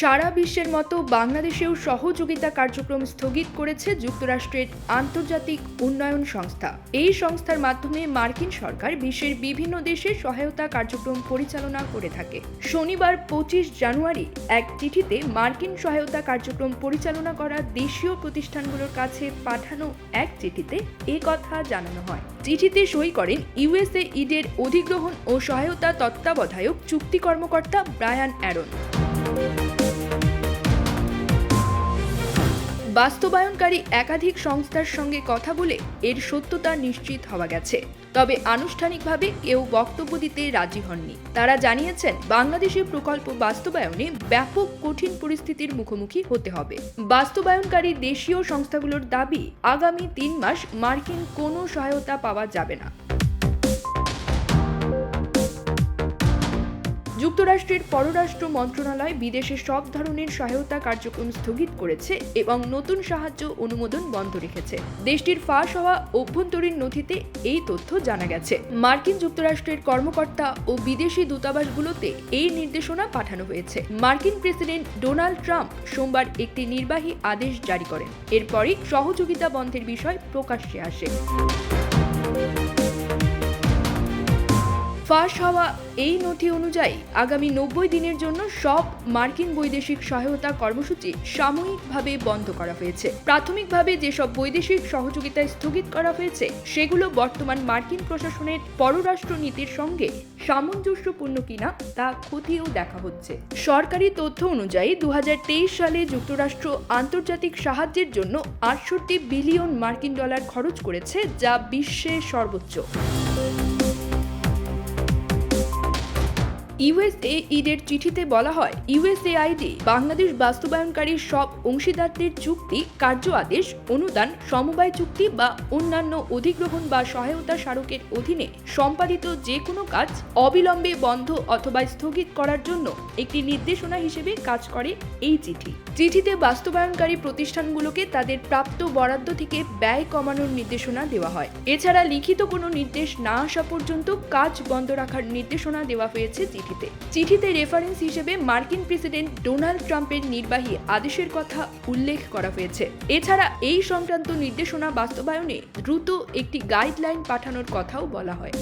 সারা বিশ্বের মতো বাংলাদেশেও সহযোগিতা কার্যক্রম স্থগিত করেছে যুক্তরাষ্ট্রের আন্তর্জাতিক উন্নয়ন সংস্থা। এই সংস্থার মাধ্যমে মার্কিন সরকার বিশ্বের বিভিন্ন দেশে সহায়তা কার্যক্রম পরিচালনা করে থাকে। শনিবার পঁচিশ জানুয়ারি এক চিঠিতে মার্কিন সহায়তা কার্যক্রম পরিচালনা করা দেশীয় প্রতিষ্ঠানগুলোর কাছে পাঠানো এক চিঠিতে এ কথা জানানো হয়। চিঠিতে সই করেন ইউএসএ ইডের অধিগ্রহণ ও সহায়তা তত্ত্বাবধায়ক চুক্তি কর্মকর্তা ব্রায়ান অ্যারন। বাস্তবায়নকারী একাধিক সংস্থার সঙ্গে কথা বলে এর সত্যতা নিশ্চিত হওয়া গেছে। তবে আনুষ্ঠানিকভাবে কেউ বক্তব্য দিতে রাজি হননি। তারা জানিয়েছেন, বাংলাদেশের প্রকল্প বাস্তবায়নে ব্যাপক কঠিন পরিস্থিতির মুখোমুখি হতে হবে। বাস্তবায়নকারী দেশীয় সংস্থাগুলোর দাবি, আগামী তিন মাস মার্কিন কোনো সহায়তা পাওয়া যাবে না। যুক্তরাষ্ট্রের পররাষ্ট্র মন্ত্রণালয় বিদেশে সব ধরনের সহায়তা কার্যক্রম স্থগিত করেছে এবং নতুন সাহায্য অনুমোদন বন্ধ রেখেছে। দেশটির ফাঁস হওয়া অভ্যন্তরীণ নথিতে এই তথ্য জানা গেছে। মার্কিন যুক্তরাষ্ট্রের কর্মকর্তা ও বিদেশি দূতাবাসগুলোতে এই নির্দেশনা পাঠানো হয়েছে। মার্কিন প্রেসিডেন্ট ডোনাল্ড ট্রাম্প সোমবার একটি নির্বাহী আদেশ জারি করেন। এরপরই সহযোগিতা বন্ধের বিষয় প্রকাশ্যে আসে। ফাঁস হওয়া এই নথি অনুযায়ী আগামী নব্বই দিনের জন্য সব মার্কিন বৈদেশিক সহায়তা কর্মসূচি সাময়িকভাবে বন্ধ করা হয়েছে। প্রাথমিকভাবে যেসব বৈদেশিক সহযোগিতা স্থগিত করা হয়েছে, সেগুলো বর্তমান মার্কিন প্রশাসনের পররাষ্ট্র নীতির সঙ্গে সামঞ্জস্যপূর্ণ কিনা তা খতিয়েও দেখা হচ্ছে। সরকারি তথ্য অনুযায়ী দু হাজার তেইশ সালে যুক্তরাষ্ট্র আন্তর্জাতিক সাহায্যের জন্য আটষট্টি বিলিয়ন মার্কিন ডলার খরচ করেছে, যা বিশ্বের সর্বোচ্চ। ইউএসএ ইডের চিঠিতে বলা হয় ইউএসএআইডি বাংলাদেশ বাস্তবায়নকারী সব অংশীদারদের চুক্তি, কার্য আদেশ, অনুদান, সমবায় চুক্তি বা অন্যান্য অধিগ্রহণ বা সহায়তা স্মারকের অধীনে সম্পাদিত যে কোনো কাজ অবিলম্বে বন্ধ অথবা স্থগিত করার জন্য একটি নির্দেশনা হিসেবে কাজ করে এই চিঠি। চিঠিতে বাস্তবায়নকারী প্রতিষ্ঠানগুলোকে তাদের প্রাপ্ত বরাদ্দ থেকে ব্যয় কমানোর নির্দেশনা দেওয়া হয়। এছাড়া লিখিত কোনো নির্দেশ না আসা পর্যন্ত কাজ বন্ধ রাখার নির্দেশনা দেওয়া হয়েছে চিঠিতে। চিঠিতে রেফারেন্স হিসেবে মার্কিন প্রেসিডেন্ট ডোনাল্ড ট্রাম্পের নির্বাহী আদেশের কথা উল্লেখ করা হয়েছে। এছাড়া এই সংক্রান্ত নির্দেশনা বাস্তবায়নে দ্রুত একটি গাইডলাইন পাঠানোর কথাও বলা হয়।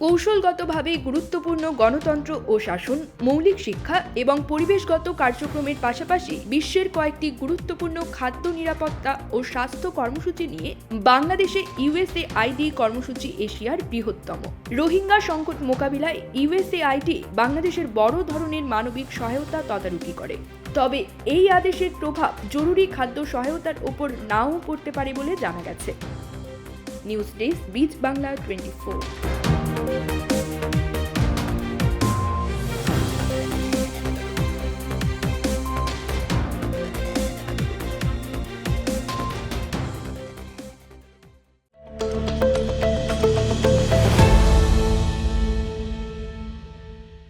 কৌশলগতভাবে গুরুত্বপূর্ণ গণতন্ত্র ও শাসন, মৌলিক শিক্ষা এবং পরিবেশগত কার্যক্রমের পাশাপাশি বিশ্বের কয়েকটি গুরুত্বপূর্ণ খাদ্য নিরাপত্তা ও স্বাস্থ্য কর্মসূচি নিয়ে বাংলাদেশে ইউএসএ আইডি কর্মসূচি এশিয়ার বৃহত্তম। রোহিঙ্গা সংকট মোকাবিলায় ইউএসএ আইডি বাংলাদেশের বড় ধরনের মানবিক সহায়তা তদারকি করে। তবে এই আদেশের প্রভাব জরুরি খাদ্য সহায়তার ওপর নাও পড়তে পারে বলে জানা গেছে। News desk, beach Bangla twenty four. Thank you